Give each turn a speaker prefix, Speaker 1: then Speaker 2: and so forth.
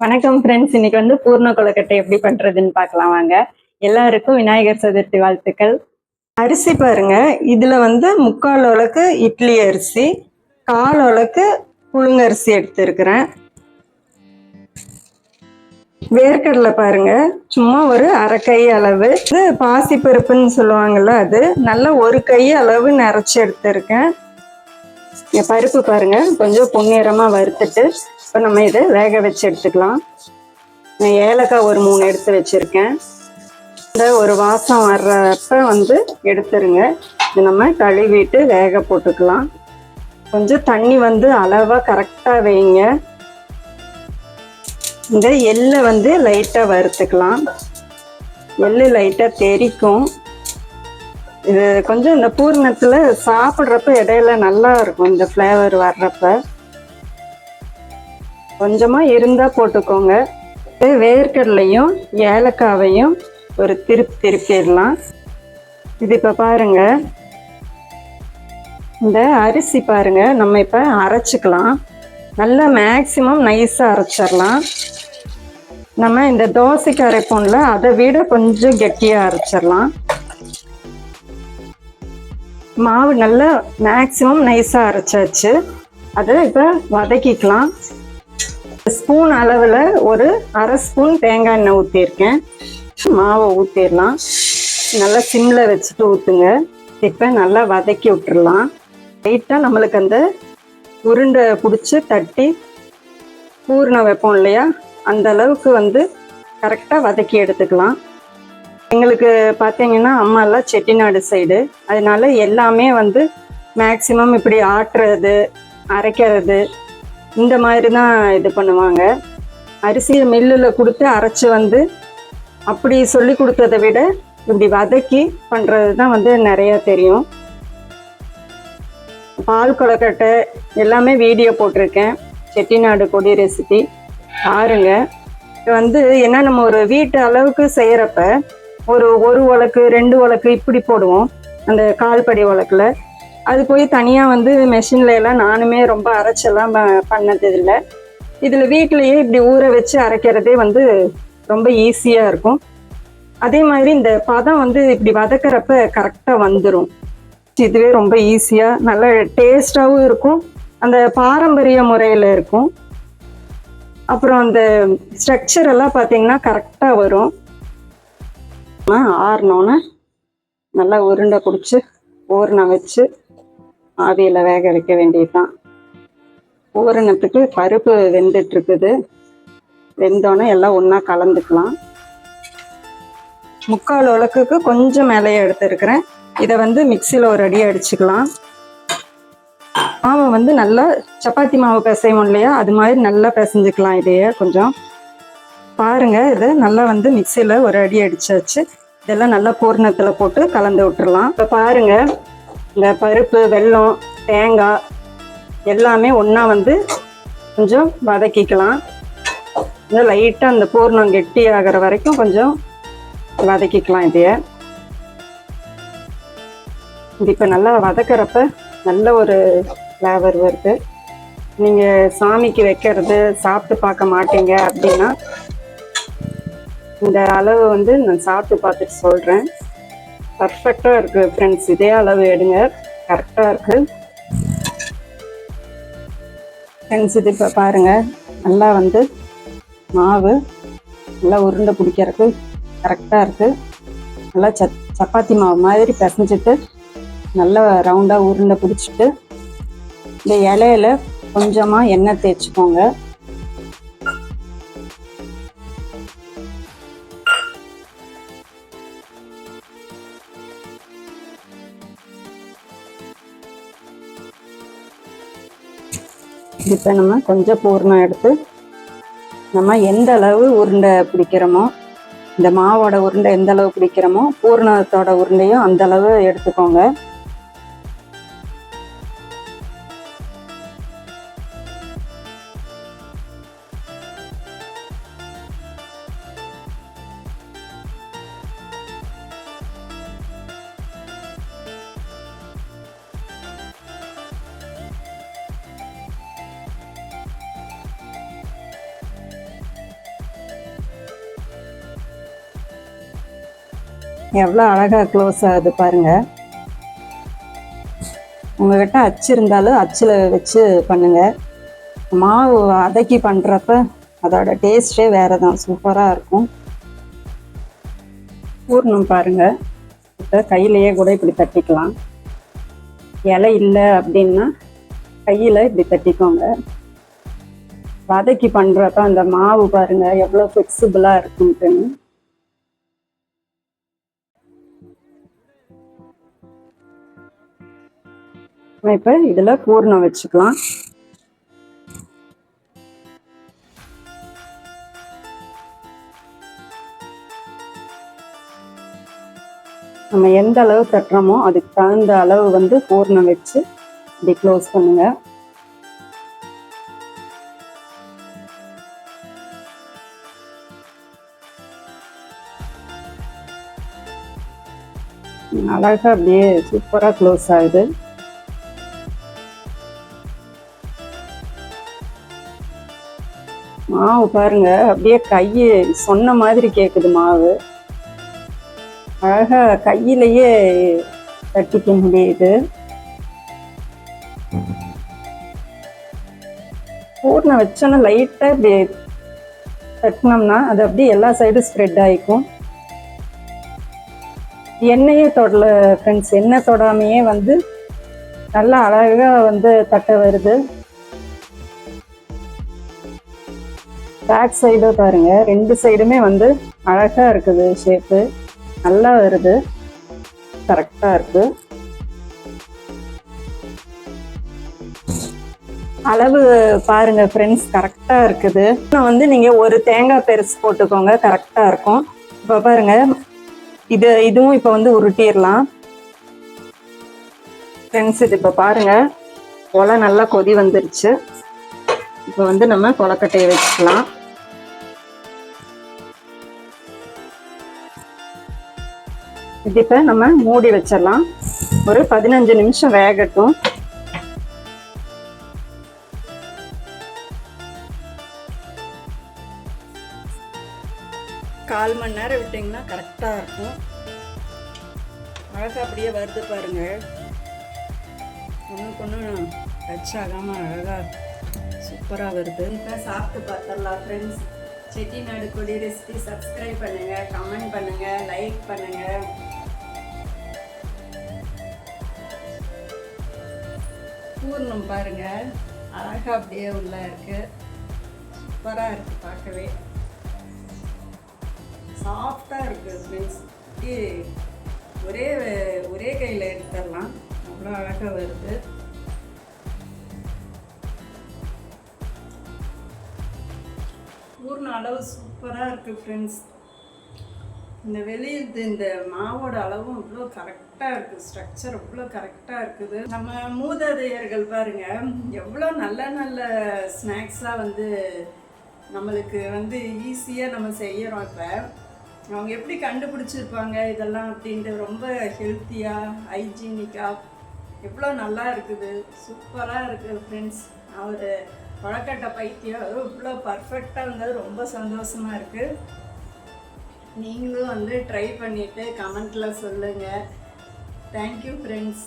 Speaker 1: வணக்கம் ஃப்ரெண்ட்ஸ் இன்னைக்கு வந்து பூர்ண கொழுக்கட்டை எப்படி பண்றதுன்னு பார்க்கலாம் வாங்க. எல்லாருக்கும் விநாயகர் சதுர்த்தி வாழ்த்துக்கள். அரிசி பாருங்க. இதுல வந்து முக்கால் உலக்கு இட்லி அரிசி கால் உலக்கு புழுங்கரிசி எடுத்திருக்கிறேன். வேர்க்கடலை பாருங்க. சும்மா ஒரு அரை கை அளவு. இது பாசி பருப்புன்னு சொல்லுவாங்கல்ல அது. நல்லா ஒரு கை அளவு நிறச்சி எடுத்திருக்கேன். பருப்பு பாருங்க. கொஞ்சம் பொன்னிறமாக வறுத்துட்டு இப்போ நம்ம இதை வேக வச்சு எடுத்துக்கலாம். நான் ஏலக்காய் ஒரு மூணு எடுத்து வச்சுருக்கேன். இந்த ஒரு வாசம் வர்றப்ப வந்து எடுத்துருங்க. இது நம்ம கழுவிட்டு வேக போட்டுக்கலாம். கொஞ்சம் தண்ணி வந்து அளவாக கரெக்டாக வைங்க. இந்த எள்ளை வந்து லைட்டாக வறுத்துக்கலாம். எள்ளு லைட்டாக தெறிக்கும் இது கொஞ்சம் இந்த பூர்ணத்தில் சாப்பிட்றப்ப இடையில நல்லா இருக்கும் இந்த ஃப்ளேவர் வர்றப்ப. கொஞ்சமாக இருந்தால் போட்டுக்கோங்க. வேர்க்கடலையும் ஏலக்காவையும் ஒரு திருப்பி திருப்பிடலாம். இது இப்போ பாருங்க. இந்த அரிசி பாருங்க நம்ம இப்போ அரைச்சிக்கலாம். நல்லா மேக்சிமம் நைஸாக அரைச்சிடலாம். நம்ம இந்த தோசைக்கு அரைப்போம்ல அதை விட கொஞ்சம் கெட்டியாக அரைச்சிடலாம். மாவு நல்லா மேக்ஸிமம் நைஸாக அரைச்சாச்சு. அதை இப்போ வதக்கிக்கலாம். ஸ்பூன் அளவில் ஒரு அரை ஸ்பூன் தேங்காய் எண்ணெய் ஊற்றிருக்கேன் மாவை ஊற்றிடலாம் நல்லா சிம்மில் வச்சுட்டு ஊற்றுங்க இப்போ நல்லா வதக்கி விட்டுறலாம். லைட்டாக நம்மளுக்கு அந்த உருண்டை பிடிச்சி தட்டி பூர்ணம் வைப்போம் இல்லையா? அந்த அளவுக்கு வந்து கரெக்டாக வதக்கி எடுத்துக்கலாம். எங்களுக்கு பார்த்தீங்கன்னா அம்மாலாம் செட்டிநாடு சைடு அதனால எல்லாமே வந்து மேக்சிமம் இப்படி ஆட்டுறது அரைக்கிறது இந்த மாதிரி தான் இது பண்ணுவாங்க. அரிசி மில்லில் கொடுத்து அரைச்சி வந்து அப்படி சொல்லி கொடுத்ததை விட இப்படி வதக்கி பண்ணுறது தான் வந்து நிறையா தெரியும். பால் கொலக்கட்டை எல்லாமே வீடியோ போட்டிருக்கேன். செட்டிநாடு கொடி ரெசிபி பாருங்க. இது வந்து என்ன நம்ம ஒரு வீட்டு அளவுக்கு செய்கிறப்ப ஒரு ஒரு உலக்கு ரெண்டு உலக்கு இப்படி போடுவோம். அந்த கால்படி உலக்கில் அது போய் தனியாக வந்து மெஷின்ல எல்லாம் நானுமே ரொம்ப அரைச்செல்லாம் ப- பண்ணது இல்லை இதில் வீட்டிலையே இப்படி ஊற வச்சு அரைக்கிறதே வந்து ரொம்ப ஈஸியாக இருக்கும். அதே மாதிரி இந்த பதம் வந்து இப்படி வதக்கிறப்ப கரெக்டாக வந்துடும் இதுவே ரொம்ப ஈஸியாக நல்ல டேஸ்டாகவும் இருக்கும். அந்த பாரம்பரிய முறையில் இருக்கும். அப்புறம் அந்த ஸ்ட்ரக்சர் எல்லாம் பார்த்தீங்கன்னா கரெக்டாக வரும். ஆறினோன்னே நல்லா உருண்டை பிடிச்சி ஊறின வச்சு ஆவியில் வேக வைக்க வேண்டியதுதான். ஊறினத்துக்கு பருப்பு வெந்துட்டு இருக்குது வெந்தோன்னே எல்லாம் ஒன்றா கலந்துக்கலாம். முக்கால் உலக்குக்கு கொஞ்சம் மேலேயே எடுத்துருக்கிறேன். இதை வந்து மிக்சியில் ஒரு அடி அடிச்சுக்கலாம். மாவை வந்து நல்லா சப்பாத்தி மாவு பிசைவோம் இல்லையா? அது மாதிரி நல்லா பிசைஞ்சுக்கலாம் இதையே கொஞ்சம். பாருங்கள் இதை நல்லா வந்து மிக்சியில் ஒரு அடி அடித்தாச்சு இதெல்லாம் நல்லா பூர்ணத்தில் போட்டு கலந்து விட்டுறலாம். இப்போ பாருங்கள் இந்த பருப்பு வெல்லம் தேங்காய் எல்லாமே ஒன்றா வந்து கொஞ்சம் வதக்கிக்கலாம். கொஞ்சம் லைட்டாக அந்த பூர்ணம் கெட்டி ஆகிற வரைக்கும் கொஞ்சம் வதக்கிக்கலாம் இதைய. இது இப்போ நல்லா வதக்கிறப்ப நல்ல ஒரு ஃப்ளேவர் வருது. நீங்கள் சாமிக்கு வைக்கிறது சாப்பிட்டு பார்க்க மாட்டீங்க அப்படின்னா இந்த அளவு வந்து நான் சாப்பிட்டு பார்த்துட்டு சொல்கிறேன் பர்ஃபெக்டாக இருக்குது ஃப்ரெண்ட்ஸ் இதே அளவு எடுங்க. கரெக்டாக இருக்குது ஃப்ரெண்ட்ஸ் இது இப்போ பாருங்கள் நல்லா வந்து மாவு நல்லா உருண்டை பிடிக்கிறதுக்கு கரெக்டாக இருக்குது நல்லா சத் சப்பாத்தி மாவு மாதிரி பிசைஞ்சிட்டு நல்லா ரவுண்டாக உருண்டை பிடிச்சிட்டு இந்த இலையில கொஞ்சமாக எண்ணெய் தேய்ச்சிக்கோங்க. இப்போ நம்ம கொஞ்சம் பூர்ணம் எடுத்து நம்ம எந்த அளவு உருண்டை பிடிக்கிறோமோ இந்த மாவோட உருண்டை எந்த அளவு பிடிக்கிறோமோ பூர்ணத்தோட உருண்டையும் அந்த அளவு எடுத்துக்கோங்க. எவ்வளோ அழகாக க்ளோஸ் ஆகுது பாருங்கள் உங்கள்கிட்ட அச்சு இருந்தாலும் அச்சில் வச்சு பண்ணுங்கள் மாவு வதக்கி பண்ணுறப்ப அதோட டேஸ்ட்டே வேறு தான் சூப்பராக இருக்கும். பூர்ணம் பாருங்கள் இப்போ கையிலையே கூட இப்படி தட்டிக்கலாம். இலை இல்லை அப்படின்னா கையில் இப்படி தட்டிக்கோங்க. வதக்கி பண்ணுறப்ப அந்த மாவு பாருங்கள் எவ்வளோ ஃப்ளெக்சிபிளாக இருக்குன்ட்டுன்னு இப்போ இதில் பூர்ணம் வச்சுக்கலாம். நம்ம எந்த அளவு தட்டுறோமோ அதுக்கு தகுந்த அளவு வந்து பூர்ணம் வச்சு இப்படி க்ளோஸ் பண்ணுங்க. அழகா அப்படியே சூப்பராக க்ளோஸ் ஆகுது. மாவு பாருங்க அப்படியே கையை சொன்ன மாதிரி கேட்குது மாவு. அழகாக கையிலேயே தட்டிக்க முடியுது. பூர்ணம் வச்சோன்னா லைட்டாக இப்படி தட்டினோம்னா அது அப்படியே எல்லா சைடும் ஸ்ப்ரெட் ஆகிக்கும் எண்ணெயே தொடல ஃப்ரெண்ட்ஸ் எண்ணெய் தொடாமையே வந்து நல்லா அழகாக வந்து தட்ட வருது. பேக் சைடும் பாருங்க. ரெண்டு சைடுமே வந்து அழகாக இருக்குது ஷேப்பு நல்லா வருது. கரெக்டாக இருக்கு. அளவு பாருங்க ஃப்ரெண்ட்ஸ் கரெக்டாக இருக்குது. இன்னும் வந்து நீங்கள் ஒரு தேங்காய் பெருசு போட்டுக்கோங்க கரெக்டாக இருக்கும். இப்போ பாருங்க. இது இதுவும் இப்போ வந்து உருட்டிடலாம். ஃப்ரெண்ட்ஸ் இது இப்போ பாருங்க. ஒலை நல்லா கொதி வந்துருச்சு. இப்போ வந்து நம்ம கொலக்கட்டையை வச்சுக்கலாம். இது இப்போ நம்ம மூடி வச்சிடலாம். ஒரு பதினஞ்சு நிமிஷம் வேகட்டும். கால் மணி நேரம் விட்டிங்கன்னா கரெக்டாக இருக்கும். அழகாக அப்படியே வருது பாருங்க. ஒன்றுக்கு ஒன்று டச் ஆகாமல் அழகாக சூப்பராக வருது. இப்போ சாப்பிட்டு பார்த்துடலாம் ஃப்ரெண்ட்ஸ் செட்டிநாடு கொடி ரெசிபி சப்ஸ்கிரைப் பண்ணுங்கள் கமெண்ட் பண்ணுங்கள் லைக் பண்ணுங்கள் பூர்ணம் பாருங்கள் அழகாக அப்படியே உள்ளே இருக்குது சூப்பராக இருக்குது பார்க்கவே. சாஃப்டாக இருக்குது ஃப்ரெண்ட்ஸ் ஒரே ஒரே கையில் எடுத்துடலாம். அவ்வளோ அழகாக வருது. பூர்ண அளவு சூப்பராக இருக்குது ஃப்ரெண்ட்ஸ் இந்த வெளியில் இந்த மாவோட அளவும் இவ்வளோ கரெக்டாக இருக்குது ஸ்ட்ரக்சர் இவ்வளோ கரெக்டாக இருக்குது. நம்ம மூதாதையர்கள் பாருங்கள் எவ்வளோ நல்ல நல்ல ஸ்நாக்ஸாக வந்து நம்மளுக்கு வந்து ஈஸியாக நம்ம செய்கிறோம் இப்போ. அவங்க எப்படி கண்டுபிடிச்சிருப்பாங்க இதெல்லாம் அப்படின்ட்டு ரொம்ப ஹெல்த்தியாக ஹைஜீனிக்காக எவ்வளோ நல்லா இருக்குது சூப்பராக இருக்குது ஃப்ரெண்ட்ஸ் அவர் கொழக்கட்டை பைத்தியம். இவ்வளோ பர்ஃபெக்டாக இருந்தது. ரொம்ப சந்தோஷமாக இருக்குது நீங்களும் வந்து ட்ரை பண்ணிவிட்டு கமெண்ட்டில் சொல்லுங்கள் தேங்க்யூ ஃப்ரெண்ட்ஸ்